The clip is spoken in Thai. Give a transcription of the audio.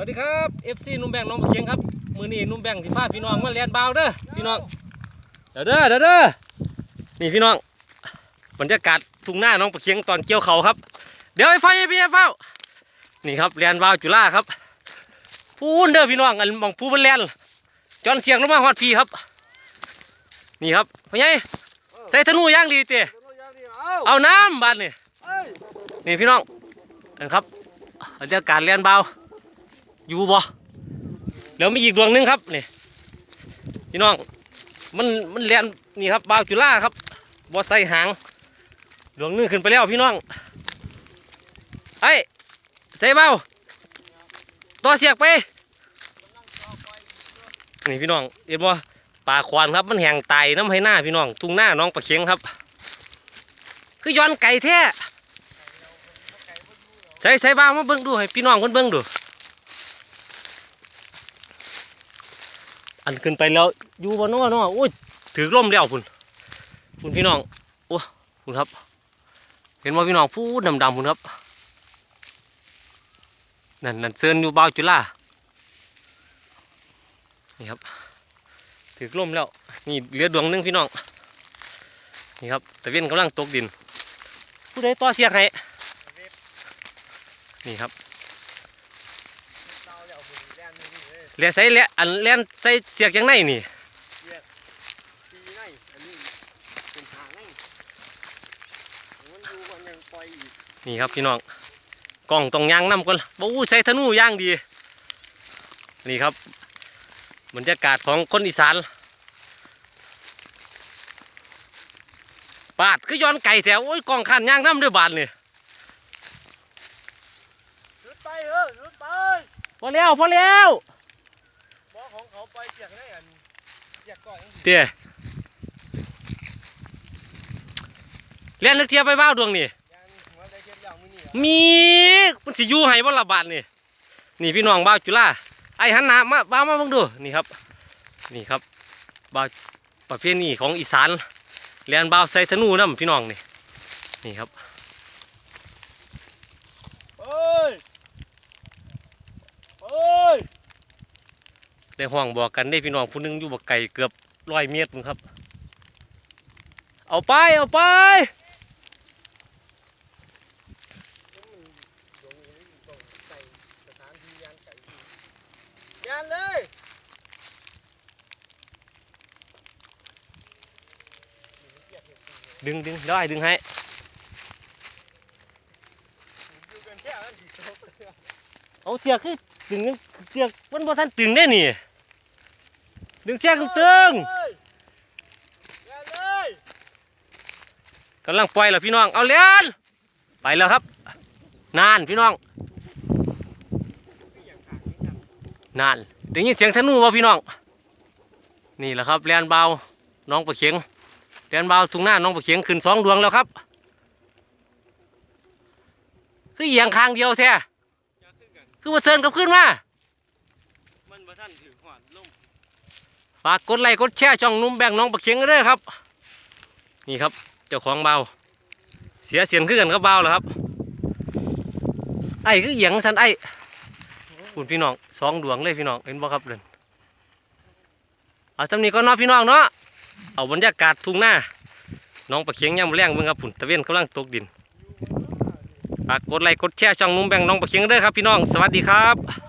วัสดีครับ FC นุ่มแบงค์น้องปะเคียงครับมือนี้นุ่มแบงค์สิพาพี่น้องมาเรียนเบาเด้อพี่น้องเดี๋ยวเด้อเด้อนี่พี่น้องบรรยากาศทุ่งหน้าน้องปะเคียงตอนเกี่ยวเขาครับ เดี๋ยวไอ้ไฟไอ้พี่ไอ้เฝ้านี่ครับเรียนเบาจุฬาครับพูนเด้อพี่น้องอันมองพูเป็นเรียนจอนเสียงลงมาฮอดพี่ครับ นี่ครับพ่อใหญ่ใส่ธนูย่างดีเตะเอาน้ำบานนี่นี่พี่น้องนะครับบรรยากาศเรียนเบา อยู่บ่เดี๋ยวมีอีกดวงหนึงครับนี่พี่น้องมันมันเลียนนี่ครับบาวจุฬาครับบ่ใส่หางดวงนึงขึ้นไปแล้วพี่น้องไอ้ใส่เบาต่อเสียกไปนี่พี่น้องเห็นบ่ปลาควานครับมันแหงตายน้ำให้หน้าพี่น้องทุ่งหน้าน้องปลาเข็งครับ คือย้อนไก่แท้ใส่ใส่บ้าวมาเบิ่งดูให้พี่น้องคนเบิ่งดู อันขึ้นไปแล้วอยู่บนน้อน้อโอ้ยถือร่มแล้วพุ่นพุ่นพี่น้องโอ้พุ่นครับ เห็นว่าพี่น้องพูดดำๆพุ่นครับนั่นนั่นเซินอยู่บ่าจุฬานี่ครับ ถือร่มแล้วนี่เหลือดวงหนึงพี่น้องนี่ครับตะเวนกำลังตกดิน ผู้ใดต่อเสียกให้นี่ครับ เลี้ยใส่เลี้ยอันเลี้ยใส่เสียกจังไงนี่นี่ครับพี่น้องกล้องต้องยางน้ำก่อนบู๊ใส่ธนูย่างดี นี่ครับบรรยากาศของคนอีสานปาดคือย้อนไก่แถวโอ้ยกล้องขันย่างน้ำด้วยบาทนี่หยุดไปเออหยุดไป พอแล้วพอแล้วบอกของเขาไปเจียกได้อันเจียกก่อนเตี้ยเลียนเลือกเทียบไปบ้าวดวงนี่ยังหัวใจเทียมยาวมือนี่มีมันสิอยู่ให้บ่ละบาทนี่นี่พี่น้องบ้าวจุฬาไอ้หันหน้ามาบ้าวมาเบิ่งดูนี่ครับ นี่ครับบ้าวประเภทนี้ของอีสานเรียนบ้าวใส่ธนูน้ำพี่น้องนี่นี่ครับ เอ้ยเอ้ย ได้ห้องบอกกันได้พี่น้องผู้หนึงอยู่บักไก่เกือบร้อยเมตรพุ่นครับ เอาไปเอาไปสถานที่ยานไก่ยานเลยดึงดึงได้ดึงให้อยู่กันแค่นั้นสิโซ่เสือเอาเสียกคือดึงเสียกมันบ่ทันตึงได้นี่ ดึงเสียกตึงเอ้ยยานเลยๆกำลังปล่อยแล้วพี่น้อง เอาเลียนไปแล้วครับ นานพี่น้อง นานได้ยินเสียงธนูบ่พี่น้อง นี่แหละครับเรียนเบา น้องประเขียงเรียนเบาทุ่งหน้าน้องประเขียงขึ้นสองดวงแล้วครับคือเอียงคางเดียวแท้อย่าคือมาเซินกับขึ้นมา มันบ่ท่านถือหวานลม ฝากกดไลค์กดแชร์ช่องนุ่มแบงน้องประเขียงกันด้วยครับ นี่ครับเจ้าของเบาเสียเสียนขึ้นกันกับเบาแล้วครับ ไอ้คือเอียงสันไอ้คุณพี่น้องสองดวงเลยพี่น้องเห็นบ่ครับเดินเอาสำนีก็นอพี่น้องเนาะเอาบรรยากาศทุ่งหน้าน้องประเขียงย่ำแรงเบิ่งครับผุนตะเวนกำลังตกดินฝากกดไลค์กดแชร์ช่องนุ่มแบงน้องประเขียงกันด้วยครับพี่น้องสวัสดีครับ